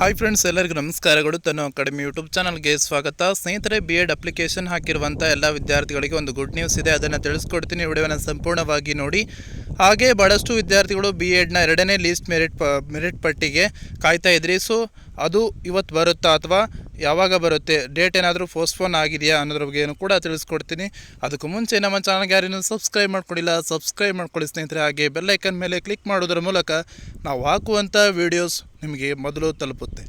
Hi friends ಎಲ್ಲರಿಗೂ ನಮಸ್ಕಾರಗಳು. ತನ್ನ ಅಕಾಡೆಮಿ ಯೂಟ್ಯೂಬ್ ಚಾನಲ್ಗೆ ಸ್ವಾಗತ. ಸ್ನೇಹಿತರೆ ಬಿ ಎಡ್ ಅಪ್ಲಿಕೇಶನ್ ಹಾಕಿರುವಂಥ ಎಲ್ಲ ವಿದ್ಯಾರ್ಥಿಗಳಿಗೆ ಒಂದು ಗುಡ್ ನ್ಯೂಸ್ ಇದೆ. ಅದನ್ನು ತಿಳಿಸ್ಕೊಡ್ತೀನಿ. ವಿಡಿಯೋನ ಸಂಪೂರ್ಣವಾಗಿ ನೋಡಿ. ಹಾಗೆ ಭಾಳಷ್ಟು ವಿದ್ಯಾರ್ಥಿಗಳು ಬಿ ಎಡ್ನ ಎರಡನೇ ಲೀಸ್ಟ್ ಮೆರಿಟ್ ಮೆರಿಟ್ ಪಟ್ಟಿಗೆ ಕಾಯ್ತಾ ಇದ್ರಿ. ಸೊ ಅದು ಇವತ್ತು ಬರುತ್ತಾ ಅಥವಾ ಯಾವಾಗ ಬರುತ್ತೆ? ಡೇಟ್ ಏನಾದರೂ ಪೋಸ್ಟ್ಪೋನ್ ಆಗಿದೆಯಾ ಅನ್ನೋದ್ರ ಏನು ಕೂಡ ತಿಳಿಸ್ಕೊಡ್ತೀನಿ. ಅದಕ್ಕೂ ಮುಂಚೆ ನಮ್ಮ ಚಾನಲ್ಗೆ ಯಾರೇನು ಸಬ್ಸ್ಕ್ರೈಬ್ ಮಾಡ್ಕೊಂಡಿಲ್ಲ ಸಬ್ಸ್ಕ್ರೈಬ್ ಮಾಡ್ಕೊಳ್ಳಿ ಸ್ನೇಹಿತರೆ. ಹಾಗೆ ಬೆಲ್ಲೈಕನ್ ಮೇಲೆ ಕ್ಲಿಕ್ ಮಾಡೋದ್ರ ಮೂಲಕ ನಾವು ಹಾಕುವಂಥ ವೀಡಿಯೋಸ್ ನಿಮಗೆ ಮೊದಲು ತಲುಪುತ್ತೆ.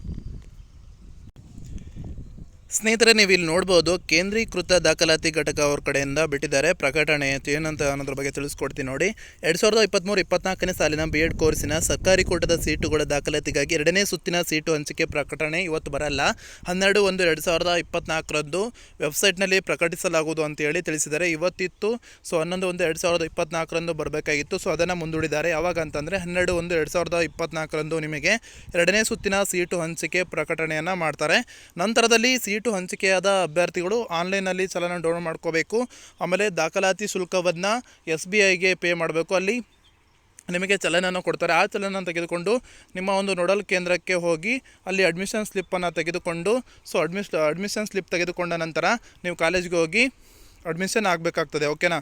ಸ್ನೇಹಿತರೆ ನೀವು ಇಲ್ಲಿ ನೋಡ್ಬೋದು ಕೇಂದ್ರೀಕೃತ ದಾಖಲಾತಿ ಘಟಕ ಅವ್ರ ಕಡೆಯಿಂದ ಬಿಟ್ಟಿದ್ದಾರೆ. ಪ್ರಕಟಣೆ ಏನಂತ ಅನ್ನೋದ್ರ ಬಗ್ಗೆ ತಿಳಿಸ್ಕೊಡ್ತೀನಿ ನೋಡಿ. ಎರಡು ಸಾವಿರದ ಇಪ್ಪತ್ತ್ಮೂರು ಇಪ್ಪತ್ನಾಲ್ಕನೇ ಸಾಲಿನ ಬಿ ಎಡ್ ಕೋರ್ಸಿನ ಸರ್ಕಾರಿ ಕೂಟದ ಸೀಟುಗಳ ದಾಖಲಾತಿಗಾಗಿ ಎರಡನೇ ಸುತ್ತಿನ ಸೀಟು ಹಂಚಿಕೆ ಪ್ರಕಟಣೆ ಇವತ್ತು ಬರಲ್ಲ. ಹನ್ನೆರಡು ಒಂದು ಎರಡು ಸಾವಿರದ ಇಪ್ಪತ್ನಾಲ್ಕರಂದು ವೆಬ್ಸೈಟ್ನಲ್ಲಿ ಪ್ರಕಟಿಸಲಾಗುವುದು ಅಂತೇಳಿ ತಿಳಿಸಿದ್ದಾರೆ. ಇವತ್ತಿತ್ತು, ಸೊ ಹನ್ನೊಂದು ಒಂದು ಎರಡು ಸಾವಿರದ ಇಪ್ಪತ್ನಾಲ್ಕರಂದು ಬರಬೇಕಾಗಿತ್ತು. ಸೊ ಅದನ್ನು ಮುಂದೂಡಿದ್ದಾರೆ. ಯಾವಾಗ ಅಂತಂದರೆ ಹನ್ನೆರಡು ಒಂದು ಎರಡು ಸಾವಿರದ ಇಪ್ಪತ್ನಾಲ್ಕರಂದು ನಿಮಗೆ ಎರಡನೇ ಸುತ್ತಿನ ಸೀಟು ಹಂಚಿಕೆ ಪ್ರಕಟಣೆಯನ್ನು ಮಾಡ್ತಾರೆ. ನಂತರದಲ್ಲಿ ಸೀಟು ಹಂಚಿಕೆಯಾದ ಅಭ್ಯರ್ಥಿಗಳು ಆನ್ಲೈನಲ್ಲಿ ಚಲನ ಡೌನ್ಲೋಡ್ ಮಾಡ್ಕೋಬೇಕು. ಆಮೇಲೆ ದಾಖಲಾತಿ ಶುಲ್ಕವನ್ನು ಎಸ್ ಬಿ ಐಗೆ ಪೇ ಮಾಡಬೇಕು. ಅಲ್ಲಿ ನಿಮಗೆ ಚಲನನ್ನು ಕೊಡ್ತಾರೆ. ಆ ಚಲನ ತೆಗೆದುಕೊಂಡು ನಿಮ್ಮ ಒಂದು ನೋಡಲ್ ಕೇಂದ್ರಕ್ಕೆ ಹೋಗಿ ಅಲ್ಲಿ ಅಡ್ಮಿಷನ್ ಸ್ಲಿಪ್ಪನ್ನು ತೆಗೆದುಕೊಂಡು, ಸೊ ಅಡ್ಮಿಷ್, ಅಡ್ಮಿಷನ್ ಸ್ಲಿಪ್ ತೆಗೆದುಕೊಂಡ ನಂತರ ನೀವು ಕಾಲೇಜ್ಗೆ ಹೋಗಿ ಅಡ್ಮಿಷನ್ ಆಗಬೇಕಾಗ್ತದೆ, ಓಕೆನಾ?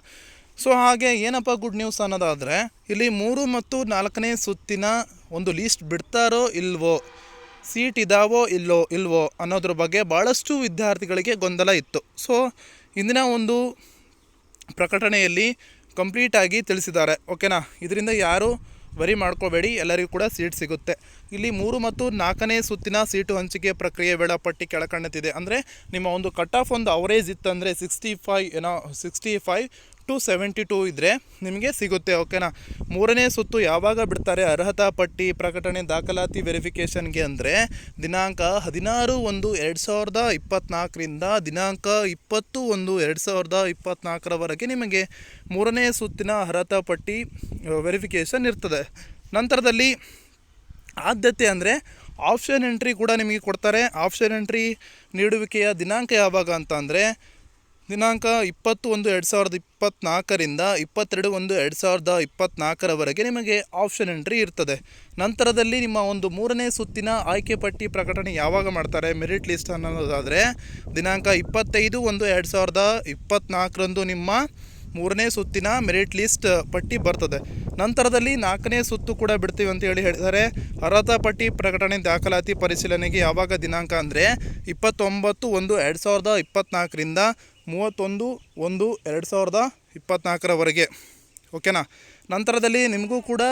ಸೊ ಹಾಗೆ ಏನಪ್ಪ ಗುಡ್ ನ್ಯೂಸ್ ಅನ್ನೋದಾದರೆ, ಇಲ್ಲಿ ಮೂರು ಮತ್ತು ನಾಲ್ಕನೇ ಸುತ್ತಿನ ಒಂದು ಲೀಸ್ಟ್ ಬಿಡ್ತಾರೋ ಇಲ್ವೋ? ಸೀಟ್ ಇದಾವೋ ಇಲ್ಲೋ, ಇಲ್ವೋ ಅನ್ನೋದ್ರ ಬಗ್ಗೆ ಭಾಳಷ್ಟು ವಿದ್ಯಾರ್ಥಿಗಳಿಗೆ ಗೊಂದಲ ಇತ್ತು. ಸೊ ಇಂದಿನ ಒಂದು ಪ್ರಕಟಣೆಯಲ್ಲಿ ಕಂಪ್ಲೀಟಾಗಿ ತಿಳಿಸಿದ್ದಾರೆ. ಓಕೆನಾ ಇದರಿಂದ ಯಾರು ವರಿ ಮಾಡ್ಕೋಬೇಡಿ. ಎಲ್ಲರಿಗೂ ಕೂಡ ಸೀಟ್ ಸಿಗುತ್ತೆ. ಇಲ್ಲಿ ಮೂರು ಮತ್ತು ನಾಲ್ಕನೇ ಸುತ್ತಿನ ಸೀಟು ಹಂಚಿಕೆ ಪ್ರಕ್ರಿಯೆ ವೇಳಾಪಟ್ಟಿ ಕೆಳಕಂಡತಿದೆ ಅಂದರೆ ನಿಮ್ಮ ಒಂದು ಕಟ್ ಆಫ್ ಒಂದು ಅವರೇಜ್ ಇತ್ತಂದರೆ ಸಿಕ್ಸ್ಟಿ ಫೈವ್ ಏನೋ sixty five to seventy two ಇದ್ದರೆ ನಿಮಗೆ ಸಿಗುತ್ತೆ ಓಕೆನಾ ಮೂರನೇ ಸುತ್ತು ಯಾವಾಗ ಬಿಡ್ತಾರೆ ಅರ್ಹತಾ ಪಟ್ಟಿ ಪ್ರಕಟಣೆ ದಾಖಲಾತಿ ವೆರಿಫಿಕೇಷನ್ಗೆ ಅಂದರೆ ದಿನಾಂಕ ಹದಿನಾರು ಒಂದು ಎರಡು ಸಾವಿರದ ಇಪ್ಪತ್ತ್ನಾಲ್ಕರಿಂದ ದಿನಾಂಕ ಇಪ್ಪತ್ತು ಒಂದು ಎರಡು ಸಾವಿರದ ಇಪ್ಪತ್ತ್ನಾಲ್ಕರವರೆಗೆ ನಿಮಗೆ ಮೂರನೇ ಸುತ್ತಿನ ಅರ್ಹತಾ ಪಟ್ಟಿ ವೆರಿಫಿಕೇಷನ್ ಇರ್ತದೆ. ನಂತರದಲ್ಲಿ ಆದ್ಯತೆ ಅಂದರೆ ಆಪ್ಷನ್ ಎಂಟ್ರಿ ಕೂಡ ನಿಮಗೆ ಕೊಡ್ತಾರೆ. ಆಪ್ಷನ್ ಎಂಟ್ರಿ ನೀಡುವಿಕೆಯ ದಿನಾಂಕ ಯಾವಾಗ ಅಂತ ಅಂದರೆ ದಿನಾಂಕ ಇಪ್ಪತ್ತು ಒಂದು ಎರಡು ಸಾವಿರದ ಇಪ್ಪತ್ತ್ನಾಲ್ಕರಿಂದ ಇಪ್ಪತ್ತೆರಡು ಒಂದು, ಎರಡು ಸಾವಿರದ ಇಪ್ಪತ್ತ್ನಾಲ್ಕರವರೆಗೆ ನಿಮಗೆ ಆಪ್ಷನ್ ಎಂಟ್ರಿ ಇರ್ತದೆ. ನಂತರದಲ್ಲಿ ನಿಮ್ಮ ಒಂದು ಮೂರನೇ ಸುತ್ತಿನ ಆಯ್ಕೆ ಪಟ್ಟಿ ಪ್ರಕಟಣೆ ಯಾವಾಗ ಮಾಡ್ತಾರೆ? ಮೆರಿಟ್ ಲಿಸ್ಟ್ ಅನ್ನೋದಾದರೆ ದಿನಾಂಕ ಇಪ್ಪತ್ತೈದು ಒಂದು, ಎರಡು ಸಾವಿರದ ಇಪ್ಪತ್ತ್ನಾಲ್ಕರಂದು ನಿಮ್ಮ ಮೂರನೇ ಸುತ್ತಿನ ಮೆರಿಟ್ ಲಿಸ್ಟ್ ಪಟ್ಟಿ ಬರ್ತದೆ. ನಂತರದಲ್ಲಿ ನಾಲ್ಕನೇ ಸುತ್ತು ಕೂಡ ಬಿಡ್ತೀವಿ ಅಂತ ಹೇಳಿ ಹೇಳಿದ್ದಾರೆ. ಅರ್ಹತಾ ಪಟ್ಟಿ ಪ್ರಕಟಣೆ ದಾಖಲಾತಿ ಪರಿಶೀಲನೆಗೆ ಯಾವಾಗ ದಿನಾಂಕ ಅಂದರೆ ಇಪ್ಪತ್ತೊಂಬತ್ತು ಒಂದು, ಎರಡು ಸಾವಿರದ ಇಪ್ಪತ್ತ್ನಾಲ್ಕರಿಂದ ಮೂವತ್ತೊಂದು, ಒಂದು, ಎರಡು ಸಾವಿರದ ಇಪ್ಪತ್ತ್ನಾಲ್ಕರವರೆಗೆ ಓಕೆನಾ? ನಂತರದಲ್ಲಿ ನಿಮಗೂ ಕೂಡ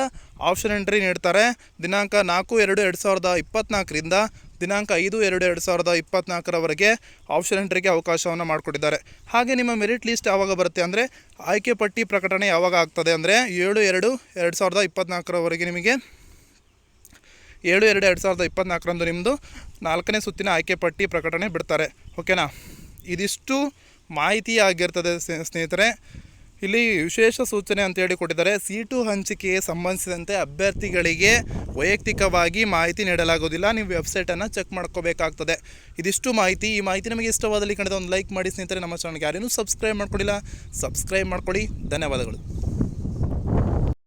ಆಪ್ಷನ್ ಎಂಟ್ರಿ ನೀಡ್ತಾರೆ. ದಿನಾಂಕ ನಾಲ್ಕು, ಎರಡು ಎರಡು ಸಾವಿರದ ಇಪ್ಪತ್ತ್ನಾಲ್ಕರಿಂದ ದಿನಾಂಕ ಐದು, ಎರಡು ಎರಡು ಸಾವಿರದ ಇಪ್ಪತ್ತ್ನಾಲ್ಕರವರೆಗೆ ಆಪ್ಷನ್ ಎಂಟ್ರಿಗೆ ಅವಕಾಶವನ್ನು ಮಾಡಿಕೊಟ್ಟಿದ್ದಾರೆ. ಹಾಗೆ ನಿಮ್ಮ ಮೆರಿಟ್ ಲಿಸ್ಟ್ ಯಾವಾಗ ಬರುತ್ತೆ ಅಂದರೆ ಆಯ್ಕೆ ಪಟ್ಟಿ ಪ್ರಕಟಣೆ ಯಾವಾಗ ಆಗ್ತದೆ ಅಂದರೆ ಏಳು, ಎರಡು ಎರಡು ಸಾವಿರದ ಇಪ್ಪತ್ತ್ನಾಲ್ಕರವರೆಗೆ ನಿಮಗೆ ಏಳು, ಎರಡು ಎರಡು ಸಾವಿರದ ಇಪ್ಪತ್ತ್ನಾಲ್ಕರಂದು ನಿಮ್ಮದು ನಾಲ್ಕನೇ ಸುತ್ತಿನ ಆಯ್ಕೆ ಪಟ್ಟಿ ಪ್ರಕಟಣೆ ಬಿಡ್ತಾರೆ. ಓಕೆನಾ? ಇದಿಷ್ಟು ಮಾಹಿತಿ ಆಗಿರ್ತದೆ ಸ್ನೇಹಿತರೆ. ಇಲ್ಲಿ ವಿಶೇಷ ಸೂಚನೆ ಅಂತ ಹೇಳಿ ಕೊಟ್ಟಿದ್ದಾರೆ ಸೀಟು ಹಂಚಿಕೆಗೆ ಸಂಬಂಧಿಸಿದಂತೆ ಅಭ್ಯರ್ಥಿಗಳಿಗೆ ವೈಯಕ್ತಿಕವಾಗಿ ಮಾಹಿತಿ ನೀಡಲಾಗುವುದಿಲ್ಲ. ನೀವು ವೆಬ್ಸೈಟನ್ನು ಚೆಕ್ ಮಾಡ್ಕೋಬೇಕಾಗ್ತದೆ. ಇದಿಷ್ಟು ಮಾಹಿತಿ. ಈ ಮಾಹಿತಿ ನಮಗೆ ಇಷ್ಟವಾದಲ್ಲಿ ಕಣದ ಒಂದು ಲೈಕ್ ಮಾಡಿ ಸ್ನೇಹಿತರೆ. ನಮ್ಮ ಚಾನಲ್ಗೆ ಯಾರೇನೂ ಸಬ್ಸ್ಕ್ರೈಬ್ ಮಾಡ್ಕೊಳ್ಳಿಲ್ಲ ಸಬ್ಸ್ಕ್ರೈಬ್ ಮಾಡ್ಕೊಳ್ಳಿ ಧನ್ಯವಾದಗಳು.